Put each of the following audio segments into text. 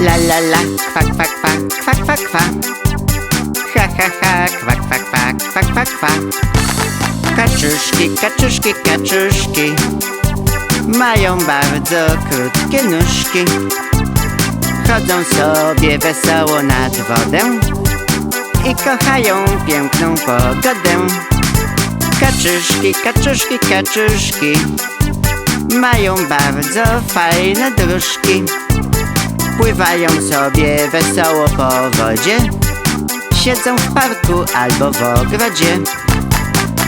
La la la, kwa kwa kwa, kwa kwa kwa. Ha ha ha, kwa kwa kwa, kwa kwa kwa. Kaczuszki, kaczuszki, kaczuszki Mają bardzo krótkie nóżki Chodzą sobie wesoło nad wodę I kochają piękną pogodę. Kaczuszki, kaczuszki, kaczuszki Mają bardzo fajne dróżki. Pływają sobie wesoło po wodzie Siedzą w parku albo w ogrodzie.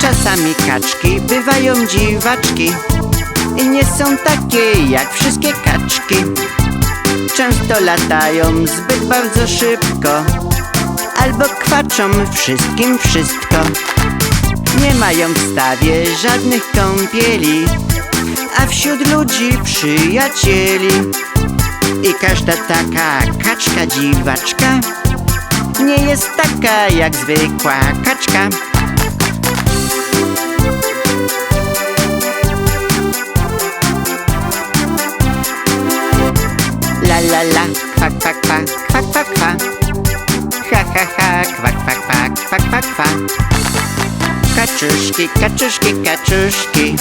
Czasami kaczki bywają dziwaczki I nie są takie jak wszystkie kaczki. Często latają zbyt bardzo szybko Albo kwaczą wszystkim wszystko. Nie mają w stawie żadnych kąpieli A wśród ludzi przyjacieli. I każda taka kaczka dziwaczka Nie jest taka jak zwykła kaczka. La la la, kwa kwa kwa, kwa kwa kwa. Ha ha kwa kwa kwa, kwa kwa kwa. Kaczuszki, kaczuszki, kaczuszki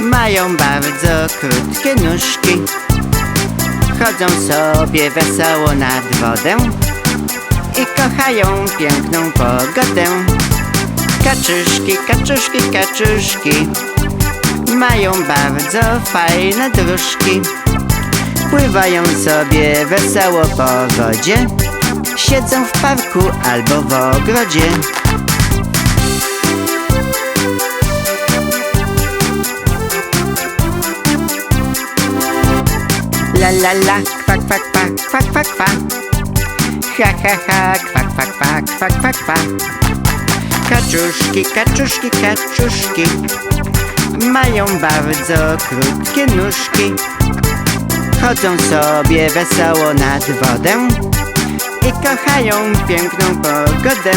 Mają bardzo krótkie nóżki. Chodzą sobie wesoło nad wodę I kochają piękną pogodę. Kaczuszki, kaczuszki, kaczuszki Mają bardzo fajne dróżki. Pływają sobie wesoło po wodzie Siedzą w parku albo w ogrodzie. La la la, kwa kwa kwa, kwa kwa kwa Ha ha ha, kwa kwa kwa, kwa kwa kwa Kaczuszki, kaczuszki, kaczuszki Mają bardzo krótkie nóżki. Chodzą sobie wesoło nad wodę Kochają piękną pogodę.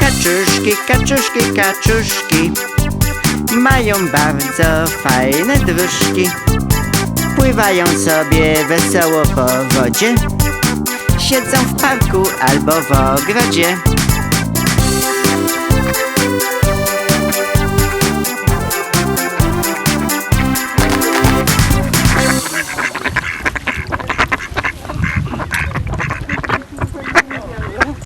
Kaczuszki, kaczuszki, kaczuszki Mają bardzo fajne dróżki Pływają sobie wesoło po wodzie Siedzą w parku albo w ogrodzie